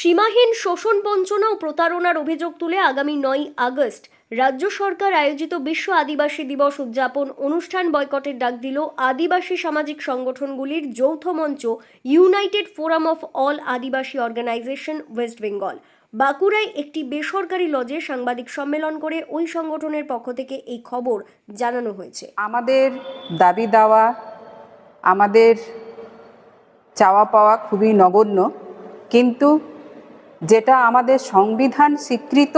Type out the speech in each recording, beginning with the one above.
সীমাহীন শোষণ বঞ্চনা ও প্রতারণার অভিযোগ তুলে আগামী নয় আগস্ট রাজ্য সরকার আয়োজিত বিশ্ব আদিবাসী দিবস উদযাপন অনুষ্ঠান বয়কটের ডাক দিল আদিবাসী সামাজিক সংগঠনগুলির যৌথ মঞ্চ united forum of all Adivasi organization West Bengal. বাঁকুড়ায় একটি বেসরকারি লজে সাংবাদিক সম্মেলন করে ওই সংগঠনের পক্ষ থেকে এই খবর জানানো হয়েছে। আমাদের দাবি দাওয়া, আমাদের চাওয়া পাওয়া খুবই নগণ্য, কিন্তু যেটা আমাদের সংবিধান স্বীকৃত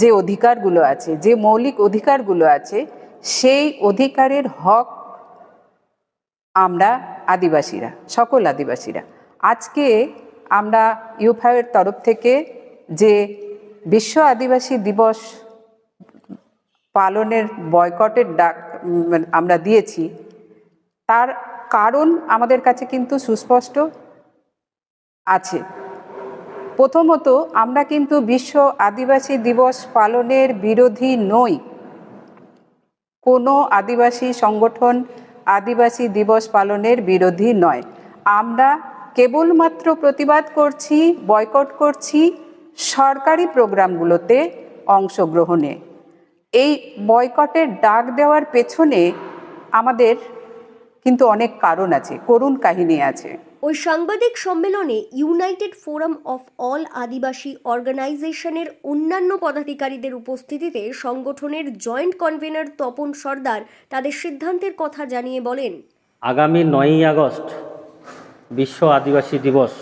যে অধিকারগুলো আছে, যে মৌলিক অধিকারগুলো আছে, সেই অধিকারের হক আমরা আদিবাসীরা, সকল আদিবাসীরা। আজকে আমরা ইউফাইয়ের তরফ থেকে যে বিশ্ব আদিবাসী দিবস পালনের বয়কটের ডাক আমরা দিয়েছি, তার কারণ আমাদের কাছে কিন্তু সুস্পষ্ট আছে। প্রথমত, আমরা কিন্তু বিশ্ব আদিবাসী দিবস পালনের বিরোধী নই। কোনো আদিবাসী সংগঠন আদিবাসী দিবস পালনের বিরোধী নয়। আমরা কেবলমাত্র প্রতিবাদ করছি, বয়কট করছি সরকারি প্রোগ্রামগুলোতে অংশগ্রহণে। এই বয়কটের ডাক দেওয়ার পেছনে আমাদের কিন্তু অনেক কারণ আছে, করুণ কাহিনী আছে। ওই সাংবাদিক সম্মেলনে united forum of all Adivasi অর্গানাইজেশনের অন্যান্য পদাধিকারীদের উপস্থিতিতে সংগঠনের জয়েন্ট কনভেনার তপন সর্দার তাদের সিদ্ধান্তের কথা জানিয়ে বলেন। আগামী নয়ই আগস্ট বিশ্ব আদিবাসী দিবস।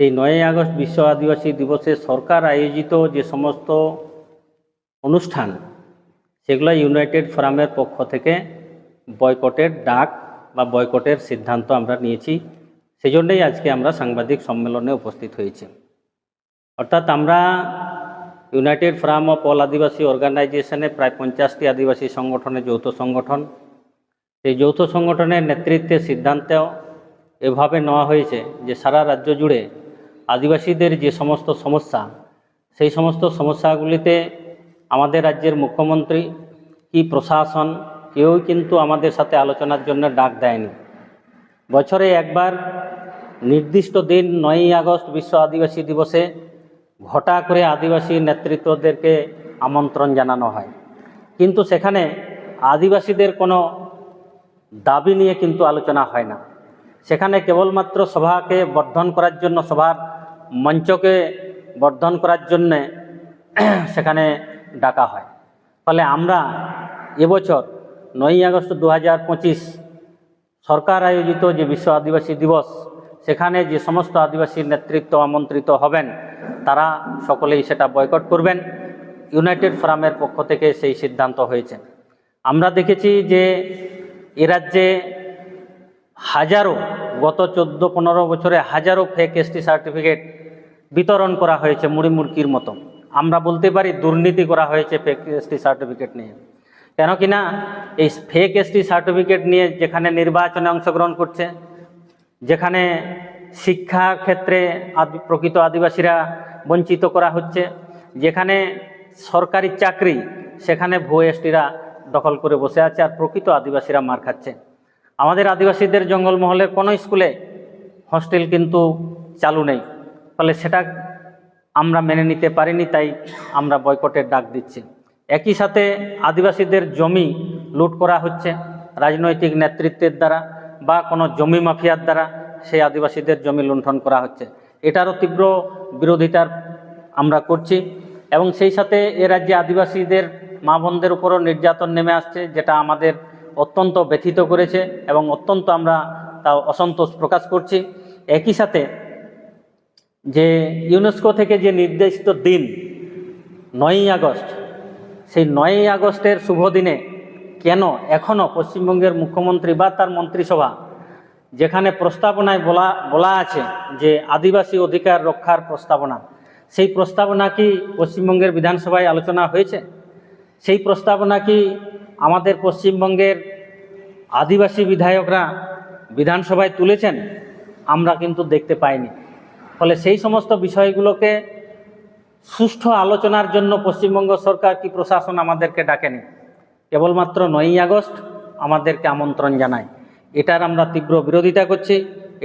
এই নয়ই আগস্ট বিশ্ব আদিবাসী দিবসে সরকার আয়োজিত যে সমস্ত অনুষ্ঠান, সেগুলো ইউনাইটেড ফোরামের পক্ষ থেকে বয়কটের ডাক বা বয়কটের সিদ্ধান্ত আমরা নিয়েছি, সেজন্যই আজকে আমরা সাংবাদিক সম্মেলনে উপস্থিত হয়েছি। অর্থাৎ আমরা united forum of all Adivasi অর্গানাইজেশনে প্রায় পঞ্চাশটি আদিবাসী সংগঠনের যৌথ সংগঠন। সেই যৌথ সংগঠনের নেতৃত্বে সিদ্ধান্ত এভাবে নেওয়া হয়েছে যে সারা রাজ্য জুড়ে আদিবাসীদের যে সমস্ত সমস্যা, সেই সমস্ত সমস্যাগুলিতে আমাদের রাজ্যের মুখ্যমন্ত্রী, কি প্রশাসন কেউই কিন্তু আমাদের সাথে আলোচনার জন্য ডাক দেয়নি। বছরে একবার নির্দিষ্ট দিন নয়ই আগস্ট বিশ্ব আদিবাসী দিবসে ঘটা করে আদিবাসী নেতৃত্বদেরকে আমন্ত্রণ জানানো হয়। কিন্তু সেখানে আদিবাসীদের কোনো দাবি নিয়ে কিন্তু আলোচনা হয় না। সেখানে কেবলমাত্র সভাকে বর্ধন করার জন্য, সভার মঞ্চকে বর্ধন করার জন্যে সেখানে ডাকা হয়। ফলে আমরা এবছর নয়ই আগস্ট দু হাজার পঁচিশ সরকার আয়োজিত যে বিশ্ব আদিবাসী দিবস, সেখানে যে সমস্ত আদিবাসী নেতৃত্ব আমন্ত্রিত হবেন, তারা সকলেই সেটা বয়কট করবেন। ইউনাইটেড ফোরামের পক্ষ থেকে সেই সিদ্ধান্ত হয়েছে। আমরা দেখেছি যে এ রাজ্যে হাজারো, গত চোদ্দ পনেরো বছরে হাজারো ফেক এসটি সার্টিফিকেট বিতরণ করা হয়েছে মুড়ি মুড়কির মতো। আমরা বলতে পারি দুর্নীতি করা হয়েছে ফেক এসটি সার্টিফিকেট নিয়ে। কেন কি না এই ফেক এসটি সার্টিফিকেট নিয়ে যেখানে নির্বাচনে অংশগ্রহণ করছে, যেখানে শিক্ষার ক্ষেত্রে প্রকৃত আদিবাসীরা বঞ্চিত করা হচ্ছে, যেখানে সরকারি চাকরি, সেখানে ভুয়ো এসটিরা দখল করে বসে আছে আর প্রকৃত আদিবাসীরা মার খাচ্ছে। আমাদের আদিবাসীদের জঙ্গলমহলের কোনো স্কুলে হস্টেল কিন্তু চালু নেই। ফলে সেটা আমরা মেনে নিতে পারিনি, তাই আমরা বয়কটের ডাক দিচ্ছি। একই সাথে আদিবাসীদের জমি লুট করা হচ্ছে রাজনৈতিক নেতৃত্বের দ্বারা বা কোনো জমি মাফিয়ার দ্বারা সেই আদিবাসীদের জমি লুণ্ঠন করা হচ্ছে। এটারও তীব্র বিরোধিতার আমরা করছি এবং সেই সাথে এ রাজ্যে আদিবাসীদের, মা বোনদের উপরও নির্যাতন নেমে আসছে, যেটা আমাদের অত্যন্ত ব্যথিত করেছে এবং অত্যন্ত আমরা তা অসন্তোষ প্রকাশ করছি। একই সাথে যে ইউনেস্কো থেকে যে নির্দেশিত দিন নয়ই আগস্ট সেই নয়ই আগস্টের শুভ দিনে কেন এখনও পশ্চিমবঙ্গের মুখ্যমন্ত্রী বা তার মন্ত্রিসভা, যেখানে প্রস্তাবনায় বলা বলা আছে যে আদিবাসী অধিকার রক্ষার প্রস্তাবনা, সেই প্রস্তাবনা কি পশ্চিমবঙ্গের বিধানসভায় আলোচনা হয়েছে? সেই প্রস্তাবনা কি আমাদের পশ্চিমবঙ্গের আদিবাসী বিধায়করা বিধানসভায় তুলেছেন? আমরা কিন্তু দেখতে পাইনি। ফলে সেই সমস্ত বিষয়গুলোকে সুষ্ঠু আলোচনার জন্য পশ্চিমবঙ্গ সরকার কি প্রশাসন আমাদেরকে ডাকেনি? কেবলমাত্র নয়ই আগস্ট আমাদেরকে আমন্ত্রণ জানায়। এটার আমরা তীব্র বিরোধিতা করছি,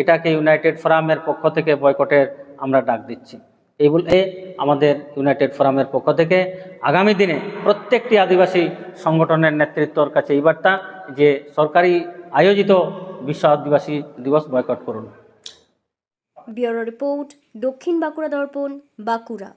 এটাকে ইউনাইটেড ফোরামের পক্ষ থেকে বয়কটের আমরা ডাক দিচ্ছি। এই বলে আমাদের ইউনাইটেড ফোরামের পক্ষ থেকে আগামী দিনে প্রত্যেকটি আদিবাসী সংগঠনের নেতৃত্বর কাছে এই বার্তা যে সরকারি আয়োজিত বিশ্ব আদিবাসী দিবস বয়কট করুন। ব্যুরো রিপোর্ট দক্ষিণ বাঁকুড়া দর্পণ, বাঁকুড়া।